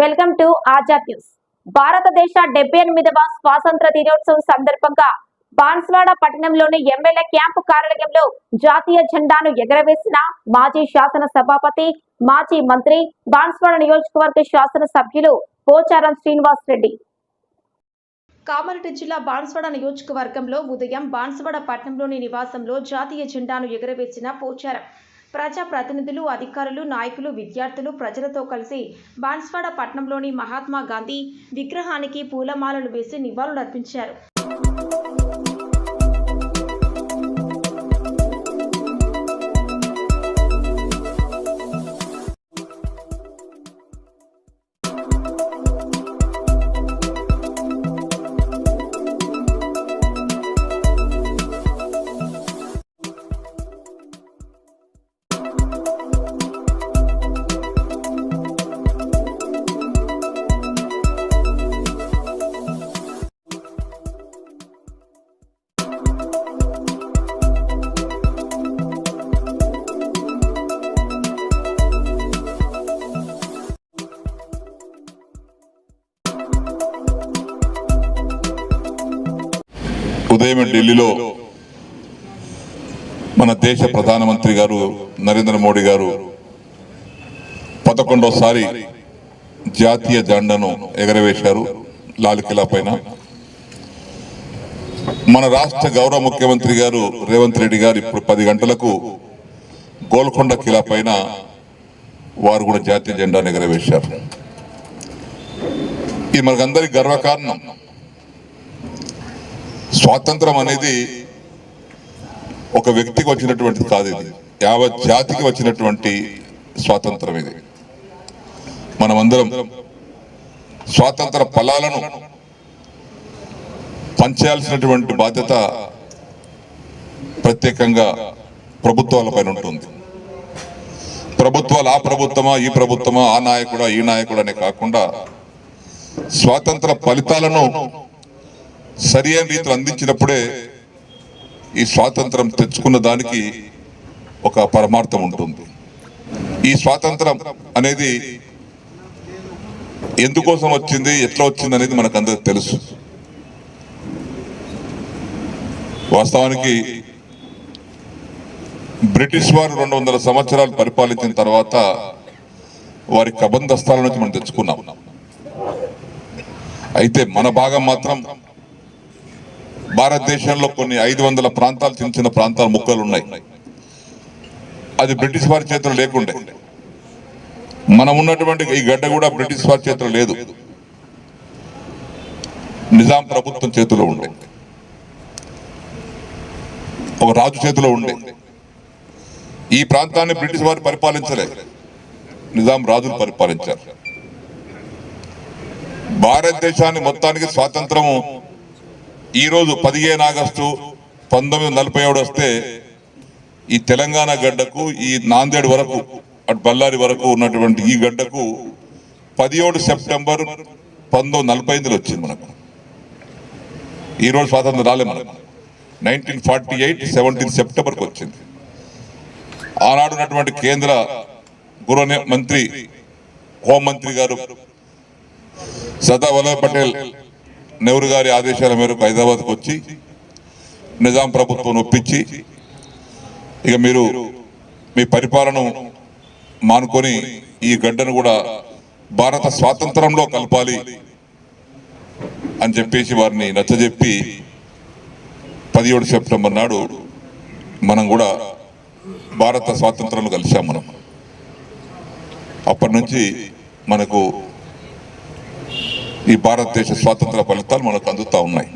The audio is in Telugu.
Welcome to Azad news. భారతదేశ డెబ్బై ఎనిమిదవ స్వాతంత్ర దినోత్సవం సందర్భంగా బాన్స్వాడ పట్టణంలోని ఎమ్మెల్యే క్యాంపు కార్యాలయంలో జాతీయ జెండాను ఎగరవేసిన మాజీ శాసన సభాపతి మాజీ మంత్రి బాన్స్వాడ నియోజకవర్గ శాసన సభ్యులు పోచారం శ్రీనివాస్ రెడ్డి. కామారెడ్డి జిల్లా బాన్స్వాడ నియోజకవర్గంలో ఉదయం బాన్స్వాడ పట్టణంలోని నివాసంలో జాతీయ జెండాను ఎగరవేసిన పోచారం ప్రజా ప్రతినిధులు అధికారులు నాయకులు విద్యార్థులు ప్రజలతో కలిసి బాన్స్వాడ పట్టణంలోని మహాత్మా గాంధీ విగ్రహానికి పూలమాలలు వేసి నివాళులర్పించారు. ఉదయం ఢిల్లీలో మన దేశ ప్రధానమంత్రి గారు నరేంద్ర మోడీ గారు పదకొండోసారి జాతీయ జెండాను ఎగరవేశారు లాల్ కిలా పైన. మన రాష్ట్ర గౌరవ ముఖ్యమంత్రి గారు రేవంత్ రెడ్డి గారు ఇప్పుడు పది గంటలకు గోల్కొండ కిలా పైన వారు కూడా జాతీయ జెండాను ఎగరవేశారు. ఇది మనకందరికి గర్వకారణం స్వాతంత్రం అనేది ఒక వ్యక్తికి వచ్చినటువంటిది కాదు ఇది. యావత్ జాతికి వచ్చినటువంటి స్వాతంత్రం ఇది. మనమందరం స్వాతంత్ర ఫలాలను పంచాల్సినటువంటి బాధ్యత ప్రత్యేకంగా ప్రభుత్వాల పైన ఉంటుంది. ప్రభుత్వాలు ఆ ప్రభుత్వమా ఈ ప్రభుత్వమా ఆ నాయకుడా ఈ నాయకుడు అనే కాకుండా స్వాతంత్ర ఫలితాలను సరి అయిన రీతిలో అందించినప్పుడే ఈ స్వాతంత్రం తెచ్చుకున్న దానికి ఒక పరమార్థం ఉంటుంది. ఈ స్వాతంత్రం అనేది ఎందుకోసం వచ్చింది ఎట్లా వచ్చింది అనేది మనకు అందరికి తెలుసు. వాస్తవానికి బ్రిటిష్ వారు రెండు వందల సంవత్సరాలు పరిపాలించిన తర్వాత వారి కబంధస్థాల నుంచి మనం తెచ్చుకున్నాం. అయితే మన భాగం మాత్రం భారతదేశంలో కొన్ని ఐదు వందల ప్రాంతాలు చిన్న చిన్న ప్రాంతాలు ముక్కలు ఉన్నాయి. అది బ్రిటిష్ వారి చేతిలో లేకుండే. మనం ఉన్నటువంటి ఈ గడ్డ కూడా బ్రిటిష్ వారి చేతిలో లేదు. నిజాం ప్రభుత్వం చేతిలో ఉండే. ఒక రాజు చేతిలో ఉండే. ఈ ప్రాంతాన్ని బ్రిటిష్ వారు పరిపాలించలే. నిజాం రాజులు పరిపాలించారు. భారతదేశాన్ని మొత్తానికి స్వాతంత్రము ఈ రోజు పదిహేను ఆగస్టు పంతొమ్మిది నలభై ఏడు వస్తే ఈ తెలంగాణ గడ్డకు ఈ నాందేడ్ వరకు అటు బళ్ళారి వరకు ఉన్నటువంటి ఈ గడ్డకు పదిహేడు సెప్టెంబర్ పంతొమ్మిది నలభై ఎనిమిదిలో వచ్చింది మనకు. ఈ రోజు స్వాతంత్రం రాలే మనకు. నైన్టీన్ ఫార్టీ ఎయిట్ సెవెంటీన్ సెప్టెంబర్కి వచ్చింది. ఆనాడు ఉన్నటువంటి కేంద్ర గృహ మంత్రి హోంమంత్రి గారు సర్దార్ వల్లభాయ్ పటేల్ నెహ్రూ గారి ఆదేశాల మేరకు హైదరాబాద్కు వచ్చి నిజాం ప్రభుత్వం ఒప్పించి ఇక మీరు మీ పరిపాలన మానుకొని ఈ గడ్డను కూడా భారత స్వాతంత్రంలో కలపాలి అని చెప్పేసి వారిని నచ్చజెప్పి పదిహేడు సెప్టెంబర్ నాడు మనం కూడా భారత స్వాతంత్రంలో కలిసాం మనం. అప్పటి నుంచి మనకు ఈ భారతదేశ స్వాతంత్ర ఫలితాలు మనకు అందుతా ఉన్నాయి.